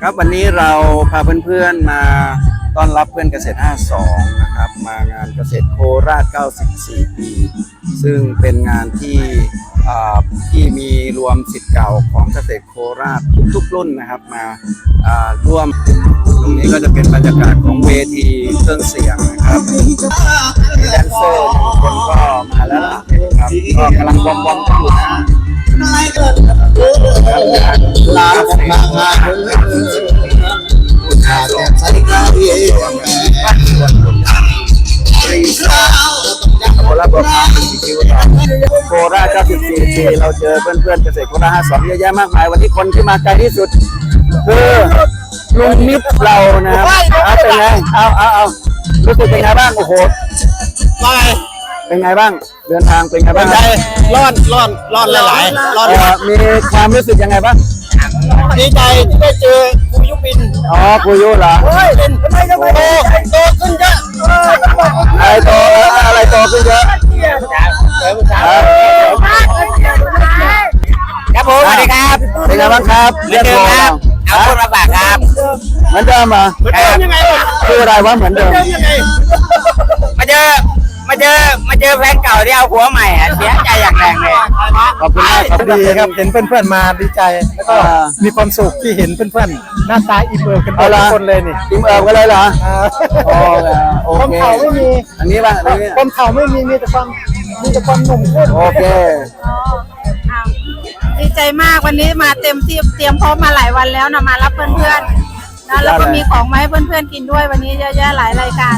ครับวันนี้เราพาเพื่อนๆมาต้อนรับเพื่อนเกษตร 52 นะครับ มางานเกษตรโคราช 94 ปี ซึ่งเป็นงานที่ที่มีรวมสิทธิ์เก่าของเกษตรโคราชทุกๆรุ่นนะครับมาอ่าร่วมตรงนี้ก็จะเป็นบรรยากาศของเวทีเครื่องเสียงนะครับแดนเซอร์คนก็มาแล้วล่ะครับก็กำลังบอมบอมๆอยู่นะ ครับงานลาเกษตรโคราชบัวขาวเป็นคิวต่อโคราช94ปีเราเจอเพื่อนๆเกษตรโคราช52เยอะแยะมากมายวันนี้คนที่มาไกลที่สุดคือลุงนิดเรานะครับเอาเป็นไงเอาเอาเอารู้สึกเป็นไงบ้างโอ้โหเป็นไงบ้างเดินทางเป็นไงบ้างใจรอดรอดรอดหลายๆรอดเอ่อมีความรู้สึกยังไงบ้างดีใจที่ได้เจอครูยุปินอ๋อครูยุเหรอเฮ้ยเป็นทำไมทำไมโตโตขึ้นเยอะอะไรโตอะไรโตขึ้นเยอะครับผมสวัสดีครับเป็นไงบ้างครับเหมือนเดิมครับเอาคนมาฝากครับเหมือนเดิมเหรอเหมือนเดิมยังไงคืออะไรวะเหมือนเดิมยังไงมาเจอ มาเจอมาเจอแฟนเก่าที่เอาผัวใหม่อะเสียใจอย่างแรงเลยขอบคุณมากครับดีครับเห็นเพื่อนๆมาดีใจ แล้วก็อ่ามีความสุขที่เห็นเพื่อนๆหน้าตาอิ่มเอิบกันหมเอาดละทุกคนเลยนี่ทีมเอิบกันเลยเหรออ่าโอ้โอความเคเข่าไม่มีอันนี้ป่ะอันนี้ความเข่าไม่มีมีแต่ความมีแต่ความหนุ่มขึ้นโอเคดีใจมากวันนี้มาเต็มที่เตรียมพร้อมมาหลายวันแล้วนะมารับเพื่อนๆนะแล้วก็มีของมาให้เพื่อนๆกินด้วยวันนี้เยอะแยะหลายรายการ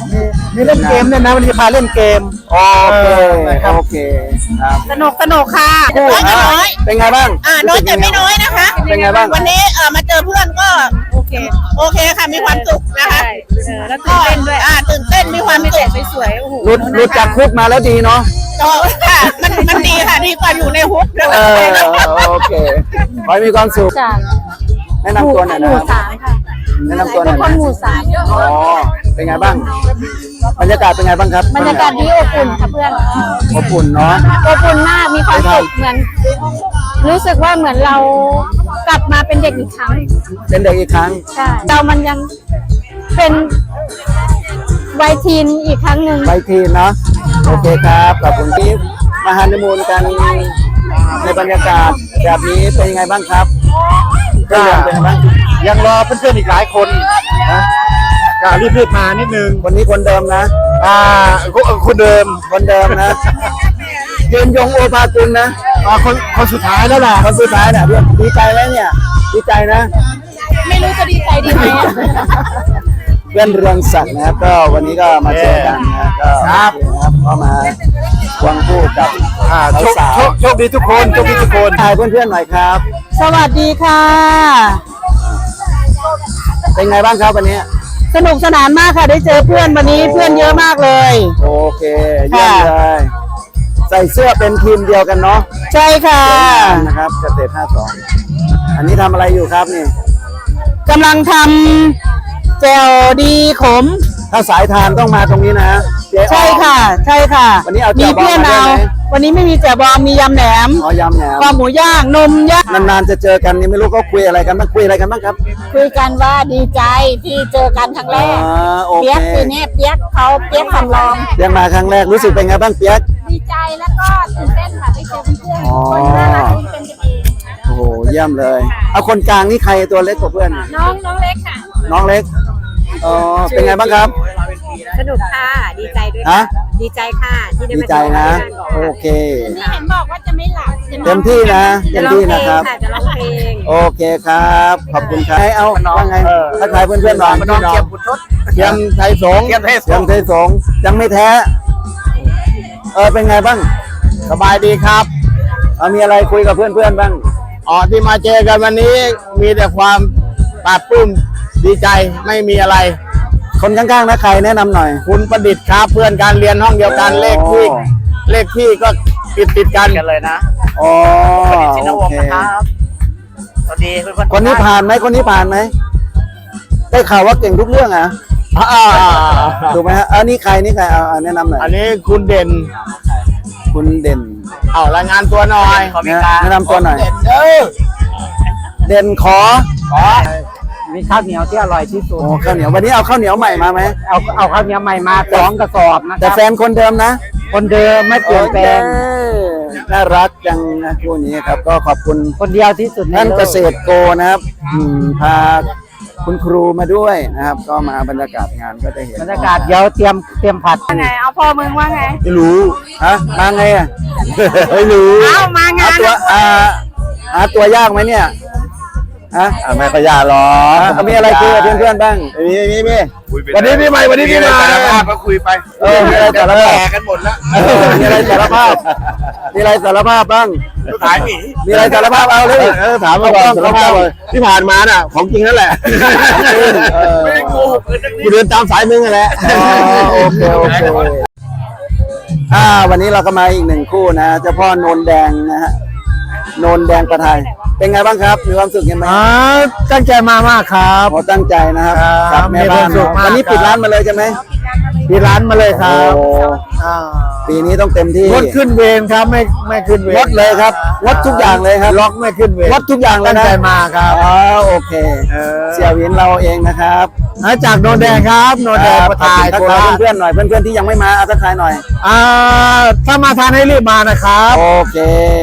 มีมีเล่นเกมด้วยนะวันนี้พาเล่นเกม โอเค นะครับ โอเคครับสนุกสนุกค่ะคู่อะเป็นไงบ้างอ่าน้อยแต่ไม่น้อยนะคะ เป็นไงบ้าง วันนี้เออมาเจอเพื่อนก็โอเค โอเคค่ะ มีความสุขนะคะแล้วตื่นเต้นด้วยอ่าตื่นเต้นมีความสุขสวยๆโอ้โหหลุดหลุดจากคุกมาแล้วดีเนาะก็ค่ะมันมันดีค่ะดีกว่าอยู่ในฮุบนะเอคะอโอเคขอให้มีความสุขจาก แนะนำตัวหน่อยหนะมู่ครับ สามค่ะแนะนำตัวหน่อยคนนะหมู่สามอ๋อ เป็นไงบ้าง บรรยากาศเป็นไงบ้างครับบรรยากาศดีอบอุ่นค่ะเพื่อนอบอุ่นเนาะ อบอุ่นมากมีความสุขเหมือน รู้สึกว่าเหมือนเรากลับมาเป็นเด็กอีกครั้งเป็นเด็กอีกครั้ง ใช่เรามันยังเป็นวัยทีนอีกครั้งหนึ่งไปทีมเนาะ โอเคครับขอบคุณที่มาฮันนีมูนกันในบรรยากาศแบบนี้เป็นยังไงบ้างครับ ก็เป็นยังไงบ้างยังรอเพื่อนๆอีกหลายคนนะก็รีบๆมานิดนึงคนนี้คนเดิมนะ อ่าคนคนเดิมคนเดิมนะยืนยงโอภากุลนะอ่าคนคนสุดท้ายแล้วล่ะคนสุดท้ายเนี่ยเพื่อนดีใจไหมเนี่ย ดีใจนะ ไม่รู้จะดีใจดีไหมอะ เพื่อนเรืองศักดิ์นะครับ ก็วันนี้ก็มาเจอกันนะก็ครับโอเนะครับก็มาควงคู่กับอ่าโชคสาวโชคโชคดีทุกคนโชคดีทุกคนถ่ายเพื่อนๆหน่อยครับ สวัสดีค่ะ เป็นไงบ้างครับวันนี้ สนุกสนานมากค่ะได้เจอเพื่อนวันนี้เพื่อนเยอะมากเลย โอเคเยี่ยมเลยใส่เสื้อเป็นทีมเดียวกันเนาะใช่ค่ะนะครับเกษตร52อันนี้ทำอะไรอยู่ครับนี่กำลังทำ แจวดีขม ถ้าสายทานต้องมาตรงนี้นะเจ๊อ้อ ใช่ค่ะ ใช่ค่ะวันนี้เอาแจ่มีวบองเพื่อนมาด้วยเอา ไหม วันนี้ไม่มีแจวบองมียำแหนมอ๋อยำแหนมคอหมูย่างนมย่างนานๆจะเจอกันนี่ไม่รู้ก็คุยอะไรกันบ้างคุยอะไรกันบ้างครับคุยกันว่าดีใจที่เจอกันครั้งแรอ่ากโอเคเปียกปีนี้เปียกเขาเปียกสำรองเปียกมาครั้งแรกรู้สึกเป็นไงบ้างเปียก ดีใจแล้วก็ตื่นเต้นค่ะได้เจอเพื่อนอ๋อๆคนน่ารักเป็นกันเอง โอ้โหเยี่ยมเลย เอาคนกลางนี่ใครตัวเล็กกว่าเพื่อน น้องน้องเล็กค่ะ น้องเล็กอ๋อเป็นไงบ้างครับ สนุกค่ะดีใจด้วยฮะ ดีใจค่ะที่ได้ดีมาใจนะ โอเค นี่เห็นบอกว่าจะไม่หลับใช่ไหมเต็มที่นะเต็จะมร้องที่เพลนะงครับ ค่ะจะร้องเพลงโอเคครับ ขอบคุณครับให้เอาว่าไงทักทายเพื่อนๆหน่อยน้องเกียมบุตรทศเทียมไทยสงฆ์เทียมไทยสงฆ์เทียมไทยสงฆ์ยังไม่แท้ เออเป็นไงบ้าง สบายดีครับ เอามีอะไรคุยกับเพื่อนๆบ้าง อ๋อที่มาเจอกันวันนี้มีแต่ความปลาบปลื้มดีใจไม่มีอะไร คนข้างๆนะใครแนะนำหน่อย คุณประดิษฐ์ครับเพื่อนการเรียนห้องเดียวกันโอ้เลขที่เลขที่ก็ติดติดๆกันกันเลยนะอ๋อชินวโองศ์เคนะครับสวัสดีเพื่อนๆคนนี้ผ่านไหมคนนี้ผ่านไหมได้ข่าวว่าเก่งทุกเรื่องอะอ่าถูกไหมฮะอันนี้ใครนี่ใครเอาเอาแนะนำหน่อยอันนี้คุณเด่น คุณเด่นเอารายงานตัวหน่อยนะแนะนำตัวหน่อย เออเด่นขอมีข้าวเหนียวที่อร่อยที่สุดโอ้ข้าวเหนียววันนี้เอาข้าวเหนียวใหม่มาไหมเอาเอาข้าวเหนียวใหม่มาสองกระสอบนะแต่แฟนคนเดิมนะ คนเดิมไม่เปลี่ยนแปลงโอเคน่ารักจังนะคู่นี้ครับ ก็ขอบคุณคนเดียวที่สุดในท่านโลเกษตรโกนะครับอืมพา คุณครูมาด้วยนะครับ ก็มาบรรยากาศงานก็จะเห็นบรรยากาศเดี๋ยวเตรียมเตรียมผัดว่าไงเอาพ่อมึงว่าไงไม่รู้ฮะมาไงอะ ไม่รู้เอามางานหตัวอ่าหาตัวยากไหมเนี่ย ฮะไม่ก็ยากหรอกมีอะไรคุยกับเพื่อนๆบ้างมีมีมีวันนี้พี่ใหม่วันนี้พี่ใหม่สารภาพก็คุยไปเออมีอะไรสารภาพแก่กันหมดแล้วเออมีอะไรสารภาพมีอะไรสารภาพบ้างขายหมีมีอะไรสารภาพเอาเลยเออถามมาก่อนเอสารภาพเลยที่ผ่านมาน่ะ ของจริงนั่นแหละเออไม่ได้โกหกเลยสักนิดกูเดินตามสายมึงนั่นแหละอ๋อโอเคโอเคอ่าวันนี้เราก็มาอีกหนึ่งคู่นะเจ้าพ่อโนนแดงนะฮะโนนแดงประไทย เป็นไงบ้างครับมีความสุขยังไงอ่าตั้งใจมามากครับขอตั้งใจนะครับครับกับแม่บ้านมีความสุขมาก วันนี้ปิดร้านมาเลยใช่ไหมที่ร้านมาเลยครับโอ้อ่าปีนี้ต้องเต็มที่งดขึ้นเวรครับไม่ไม่ขึ้นเวรงดเลยครับงดทุกอย่างเลยครับล็อกไม่ขึ้นเวรงดทุกอย่างเลยตั้งนะใจมาครับ อ๋อโอเค เออ เสี่ยวินเราเองนะครับอ่า จากโนนแดงครับโนนแดงประทายทักโคทายราชเพื่อนๆหน่อยเพื่อนๆที่ยังไม่มาเอาทักทายหน่อย อ่าถ้ามาทานให้รีบมานะครับโอเค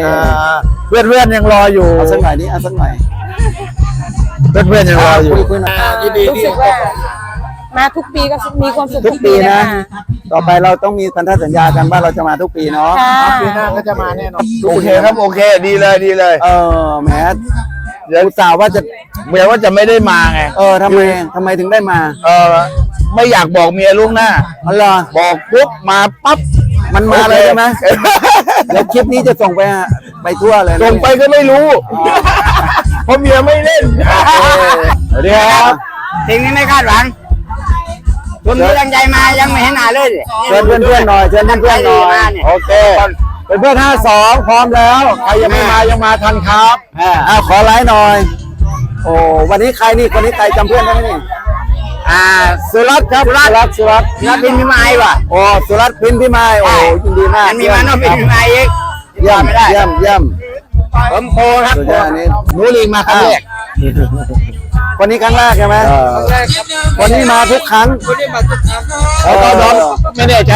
อ่าเพื่อนเพื่อนๆยังรออยู่เอาสักหน่อยนี้เอาสักหน่อยเพื่อนเพื่อนๆยังรออยู่ คุยคุยหน่อยยินดีรู้สึกว่ามาทุกปีก็มีความสุขทุกปีนะ ต่อไปเราต้องมีพันธสัญญากันว่าเราจะมาทุกปีเนาะ ค่ะ ปีหน้าก็จะมาแน่นอนรู้โอสึกเคยังไงครับ โอเค ดีเลย ดีเลย เออแหม อุตส่าห์ว่าจะเมียว่าจะไม่ได้มาไงเออทำไมทำไมถึงได้มาเออไม่อยากบอกเมียล่วงหน้าอ๋อเหรอบอกปุ๊บมาปั๊บมันมาเลยใช่ไหมเดี๋ยวคลิปนี้จะส่งไปไปทั่วเลยนะส่งไปก็ไม่รู้เพราะเมียไม่เล่นสวัสดีครับสิ่งนี้ไม่คาดหวังคุณที่ตั้งใจมายังไม่เห็นหน้าเลยเชิญเพื่อนๆหน่อยเชิญเพื่อนๆหน่อยโอเค เป็นเพื่อนห้าสองพร้อมแล้ว ใครยังไม่มายังมาทันครับอ่าอ่าขอไลน์หน่อย โอ้วันนี้ใครนี่คนนี้ใครจำเพื่อนได้ไหมนี่อ่าสุรัตน์ครับสุรัตน์สุรัตน์นักบินพิมายว่ะโอ้สุรัตน์พินพี่ไม้โอ้ยินดีมากยังมีมานพบินพิมายอีกเยี่ยมไม่ได้เยี่ยมเยี่ยมผมโพครับสุดโพยอดอันนี้หนูลิงมาครั้งแรกคนนี้ครั้งแรกใช่ไหมคนนี้มาทุกครั้งแล้วก็น้องไม่แน่ใจ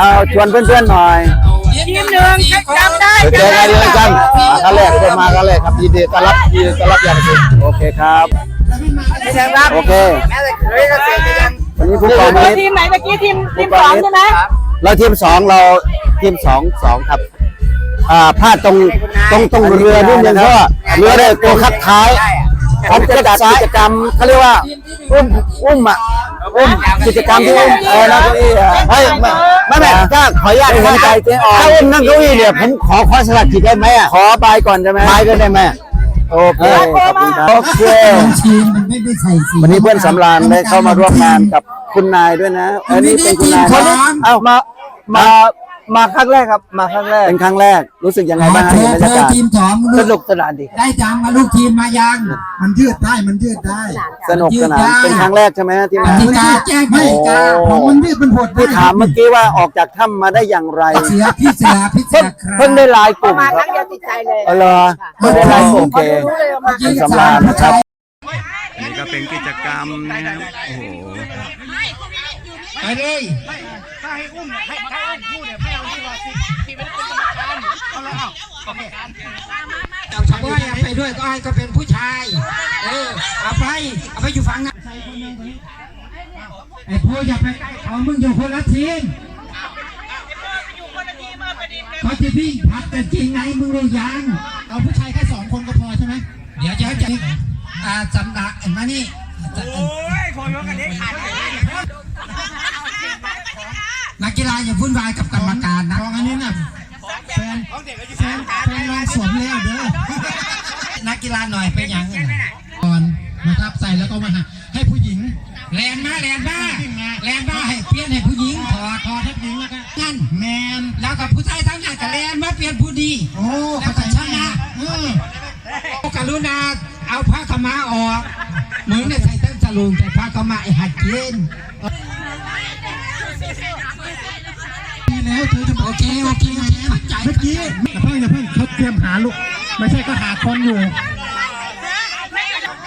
เอาชวนเพื่อนๆหน่อยทีมหนึ่งจำได้เดี๋ยวเจอกันเดียวกันมาครั้งแรกเป็นมาครั้งแรกครับยินดีต้อนรับยินดีต้อนรับอย่างสูงโอเคครับไม่ใช่ครับโอเคแม้แต่เคยก็เสียใจยังวันนี้ผู้กองเรานี้ทีมไหนเมื่อกี้ทีมทีมสองใช่ไหมเราทีมสองเราทีมสองสองครับอ่าพลาดตรงตรงตรงเรือนิดนึงเพราะว่าเรือเนี่ยตัวคัดท้ายผมจะจัดกิจกรรมเขาเรียกว่า อุ้มอุ้มอะอุ้มกิจกรรมที่อุ้มเออนะเก้าอี้อะ ถ้าขออนุญาตเห็นใจเจ๊ออนถ้าอุ้มนั่งเก้าอี้เนี่ยผมขอขอสลักจิตได้ไหมอะขอบายก่อนใช่ไหมบายก็ได้ไหมโอเคขอบคุณครับโอเควันนี้เพื่อนสำราญได้เข้ามาร่วมงานกับคุณนายด้วยนะอันนี้เป็นคุณนายนะเอ้ามามา มาครั้งแรกครับ มาครั้งแรก เป็นครั้งแรกรู้สึกยังไงบ้างฮะเธเห็นอบรรเธยาอกาศ ทีมสองสนุกสนานดี ได้จังมาลูกทีมมายังมันยืดได้มันยืดได้สนุกสนานเป็นครั้งแรกใช่ไหมฮะที่มาที่กาแจ้งให้กาของมันยืดมันหดที่ถามเมื่อกี้ว่าออกจากถ้ำมาได้อย่างไร เสือพี่เสือพี่เสือครับเพิ่งได้ไลายกลุ่มมาคครัรั้บงเดียวติดใจเลยเออเหรอเพิ่งได้ไลายกลุ่มโอเค รู้เลยว่ามาเป็นสำราญนะครับนี่ก็เป็นกิจกรรมนะครับโอ้โห ไปเลยเอาชาวบ้านเอาไปด้วยก็ให้ก็เป็นผู้ชาย เออเอาไปเอาไปอยู่ฝั่งนั้นไอ้ผู้อย่าไปใกล้เขามึงอยู่คนละทีมเขาจะวิ่งพัดกันจริงไหนมึงรู้ยังเอาผู้ชายแค่สองคนก็พอใช่ไหมเดี๋ยวเดี๋ยวจะอ่าจำดักเห็นไหมานี่โอ้ยคนกันได้ขาดนักกีฬาอย่าวุ่นวายกับกรรมการนะของอันนี้น่ะแฟ นแฟนแฟนลองสวมแล้วเด้อนักกีฬาหน่อยไปอย่างอื่นก่อนนะครับใส่แล้วก็มาให้ผู้หญิงแลนมาแลนมาแลนมาให้เปลี่ยนให้ผู้หญิงถอดถอดให้ผู้หญิงแล้วก็นั่นแมนแล้วกับผู้ชายทั้งนั้นก็แลนมาเปลี่ยนผู้ดีโอ้แล้วก็ชนะเออกรุณาเอาผ้าขาวม้าออกมึงเนี่ยใส่เต้นสลุงแต่ผ้าขาวม้าไอ้หัดเย็น แล้วเธอจะโอเคโอเคโอเคเมื่อกี้อย่าเพิ่งอย่าเพิ่งเขาเตรียมหาลูกไม่ใช่ก็หาคนอยู่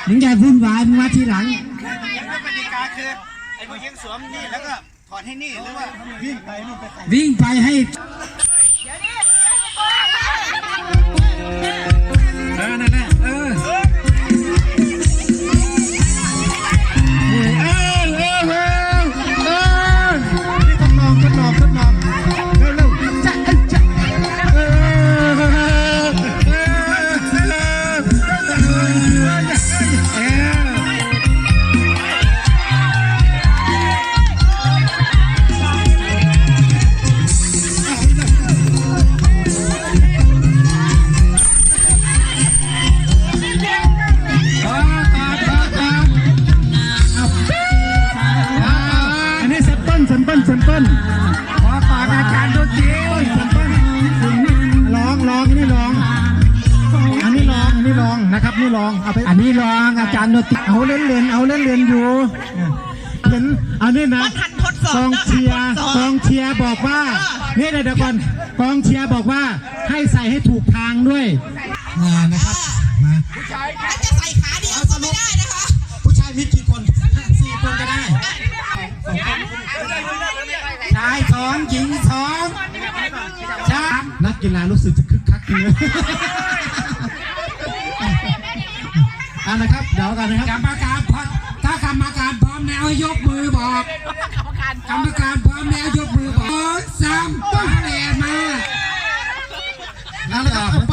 มึงอย่าวุ่นวายมึงมาทีหลังกติกาคือไอ้ผู้หญิงสวมนี่แล้วก็ถอดให้นี่หรือว่าวิ่งไปนู่นไปวิ่งไปให้เออนั่นแหละเออ องหญิงสองชายนักกีฬารู้สึกจะคึกคักเลยเอ่านะครับ เดี๋ยวกันนะครับ กรรมการพร้อมถ้ากรรมการพร้อมแล้วให้ยกมือบอก กรรมการพร้อมแล้วยกมือบอกสองสามต้องแหลมาแล้วต่อผมต่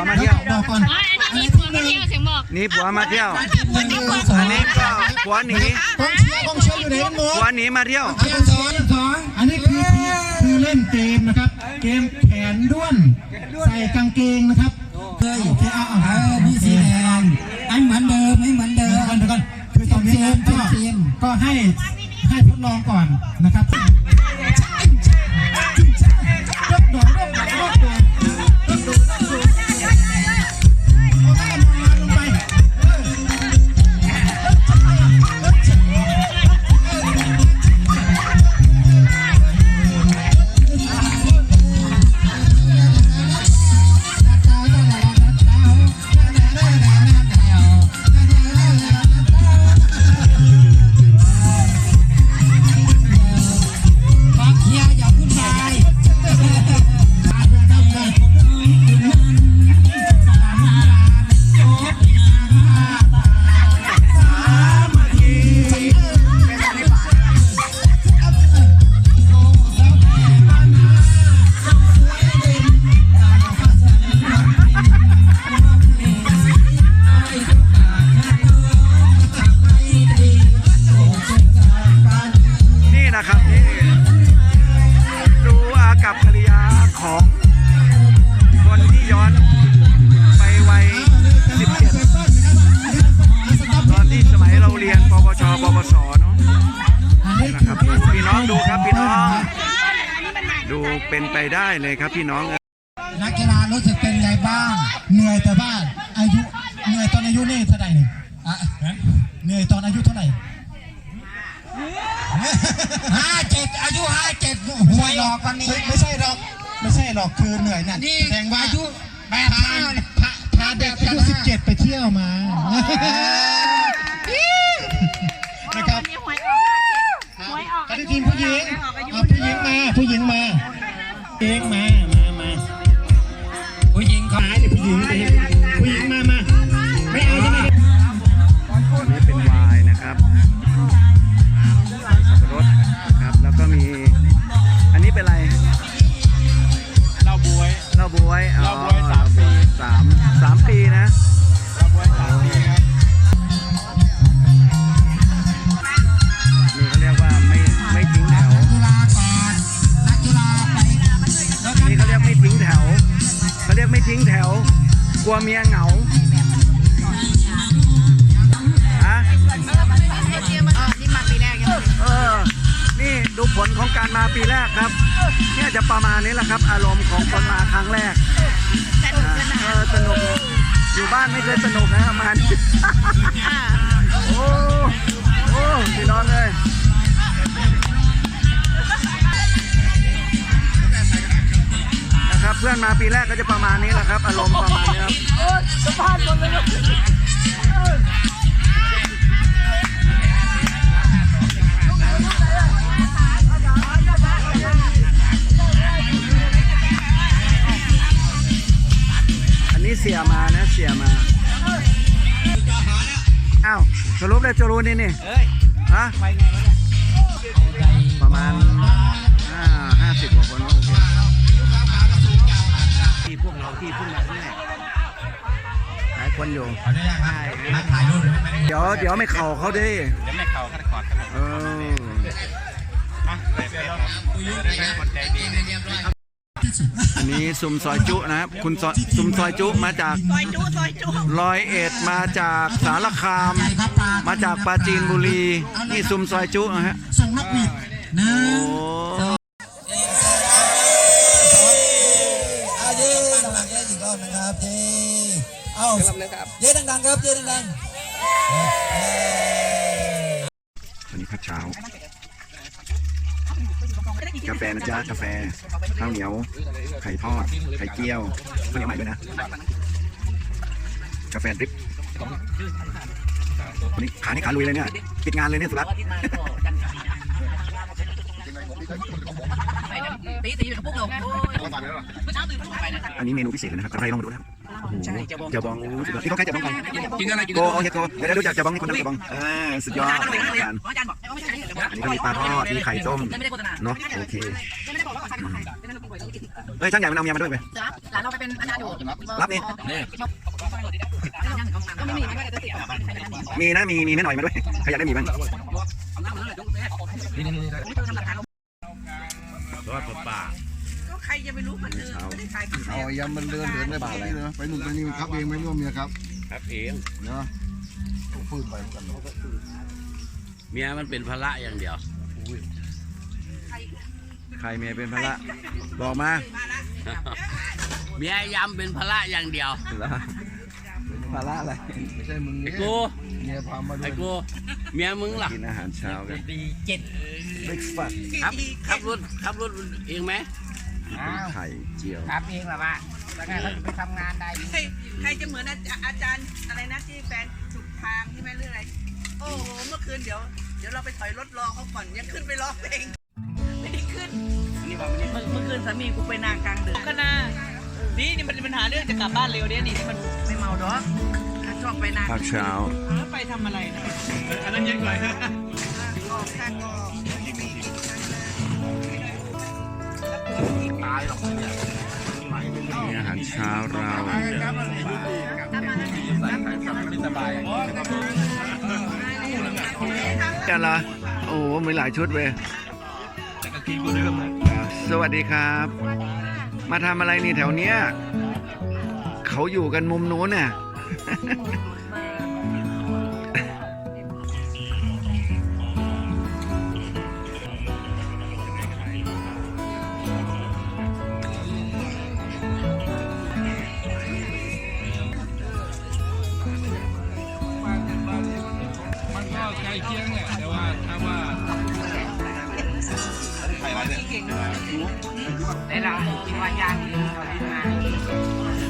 วมาเดี๋เที่ยยววบอกก่อนอันนี้ผัวมาเที่ยวเสียงบอกนี่ผัวมาเที่ยวหนึ่งสองอันนี้ก็ผัวหนีกองเชียร์กองเชียร์อยู่ไหนกันหมดผัวหนีมาเที่ยวเกมสองสองอันนี้คือคือคือเล่นเกมนะครับ เกมแขนด้วน ใส่กางเกงนะครับเฮ้ยโอเคเอาเอาเอามีสีแดงไอ้เหมือนเดิมไม่เหมือนเดิมเดี๋ยวก่อนคือตรงนี้นะก็ก็ให้ให้ทดลองก่อนนะครับ น้องนักกีฬารู้สึกเป็นไงบ้าง เหนื่อยแต่ว่าอายุ เหนื่อยตอนอายุนี่เท่าไหร่เนี่ยอะเหนื่อยตอนอายุเท่าไหร่ห้าเจ็ดอายุห้าเจ็ดหวยหลอกวันนี้ไม่ใช่หรอกไม่ใช่หรอกคือเหนื่อยน่ะแสดงว่าอายุแปดพาพาเด็กอายุสิบเจ็ดไปเที่ยวมา เรียกไม่ทิ้งแถว กลัวเมียเหงาฮะนี่มาปีแรกเออ นี่ดูผลของการมาปีแรกครับ เนี่ยจะประมาณนี้แหละครับ อารมณ์ของคนมาครั้งแรกสนุกสนานเออสนุก อยู่บ้านไม่เคยสนุกนะมาณโอ้โอ้พี่น้องเลย นะครับ เพื่อนมาปีแรกก็จะประมาณนี้แหละครับ อารมณ์ประมาณนี้ครับอันนี้เสียมานะเสียมาอ้าวสรุปเลยจะรู้นี่นี่เอ้ยฮะไปไงวะเนี่ยประมาณห้าห้าสิบกว่าคนโอเคที่พ วกเราที่เพิ่งมาเนี่ยหลายคนอยู่ ขออนุญาตครับมาถ่ายรูปเดี๋ยวเดี๋ยวไม่เข่าเขาดิ เดี๋ยวไม่เข่าขั้นคอร์ดกันเลยเอออะเดี๋ยวเราคนใจดีเนี่ยอันนี้ซุมซอยจุนะครับ คุณซอยซุมซอยจุมาจากซอยจุซอยจุร้อยเอ็ดมาจากสารคามครับปลามาจากปราจีนบุรี นี่ซุมซอยจุนะฮะส่งนกหวีดหนึ่โอ้ง เอ้าเย้ดังๆครับเย้ดังวันนี้พักเช้า กาแฟนะจ๊ะกาแฟข้าวเหนียว ไข่ทอดไข่เจียวข้าวเหนียวใหม่ด้วยนะ กาแฟดริปวันนี้ขานี่ขาลุยเลยเนี่ยปิดงานเลยเนี่ยสุรัตน์ตีตีอยู่กับพวกเราอันนี้เมนูพิเศษเลยนะครับอะไรลองมาดูนะครับโอ้โหเจ้าบองสุดยอดที่เขาใกล้เจ้าบองกันกินอะไรกินโกโอเคโกเดี๋ยวเดี๋ยวรู้จักเจ้าบองนี่คนนั้นเจ้าบองอ่าสุดยอดอาหารอาจารย์บอกไม่ใช่อันนี้ก็มีปลาทอดมีไข่ต้มไม่ได้โฆษณาเนาะโอเคเฮ้ยช่างใหญ่มันเอาเมียมาด้วยไหมหลานเราไปเป็นอาจารย์อยู่รับนี่ก็ไม่มีไม่ได้เสียมีนะมีมีแม่หน่อยมาด้วยใครอยากได้หมีบ้าง ใครจะไปรู้มันเออไม่ได้ขายกาแฟเอายำมันเดินเดินได้บ้างเลยนะไปหนุ่มไปนี่ครับเองไหม่ร่วมเมียครับครับเองเนาะต้องฟื้นไปเหมือนกันเนาะเมียมันเป็นภาระอย่างเดียว ใครเมียเป็นภาระบอกมา เมียยำเป็นภาระอย่างเดียวเหรอภาระอะไรไม่ใช่มึงไอ้เนี่ยกูเมียพามาด้วไอ้ยกูเมียมึงล่ะกินอาหารเช้ากันดีเจ็ด breakfast ครับขับรถขับรถเองไหม ไข่เจียว ครับเองเหรอวะแล้วไงเขาจะไปทำงานได้ใครใครจะเหมือนอาจอาจารย์อะไรนะที่แฟนสุดทางใช่ไหมหรืออะไร โอ้โห เมื่อคืนเดี๋ยว เดี๋ยวเราไปถอยรถรอเขาก่อนยังขึ้นไปร้องเพลงไม่ได้ขึ้นเมื่อเมื่อคืนสามีกูไปนากลางดึกก็น่านี่นี่มันเป็นปัญหาเรื่องจะกลับบ้านเร็วเนี่ยนี่ที่มันไม่เมาดอกชอบไปนาภาคเช้าแล้วไปทำอะไรนะอันนั้นยังไงฮะ ออกข้างออก นี่อาหารเช้าเรากันละโอ้โหมีหลายชุดเว้ยสวัสดีครับ มาทำอะไรนี่แถวเนี้ย เขาอยู่กันมุมนู้นน่ะ เคียงเนี่ยแต่ว่าถ้าว่าในเราคิดว่ายากที่เราได้มา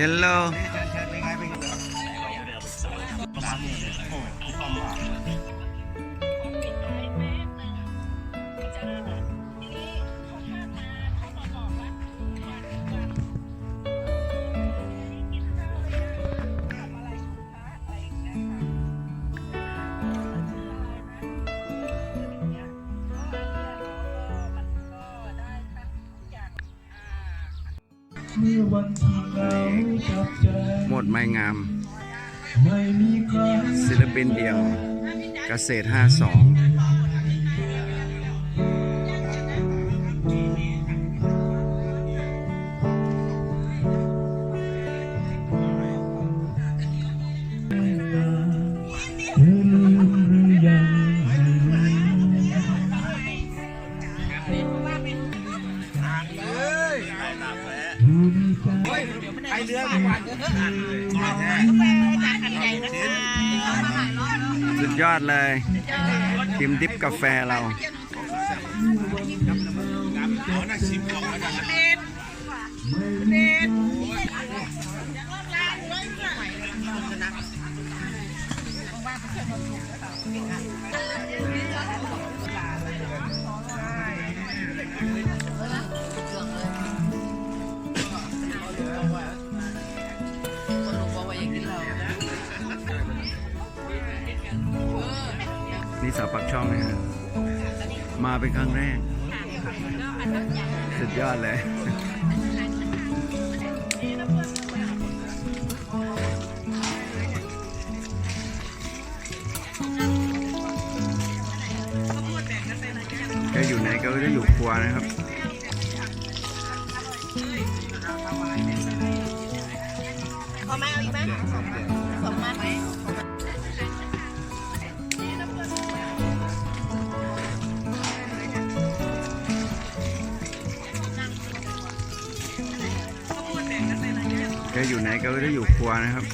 ฮลโลเมื่อวันที่ หงากับใจหมดไม่งามไม่มีใครศิลปินเดียว เกษตร 52 ไอเรือดีกว่าสุดยอดเลยทิมดิฟกาแฟเราเาวปักช่องนะฮะมาเป็นครั้งแรก สุดยอดเลย ก็อยู่ไหนก็จะอยู่ครัวนะครับ ก็ไม่ได้อยู่ครัวนะครับ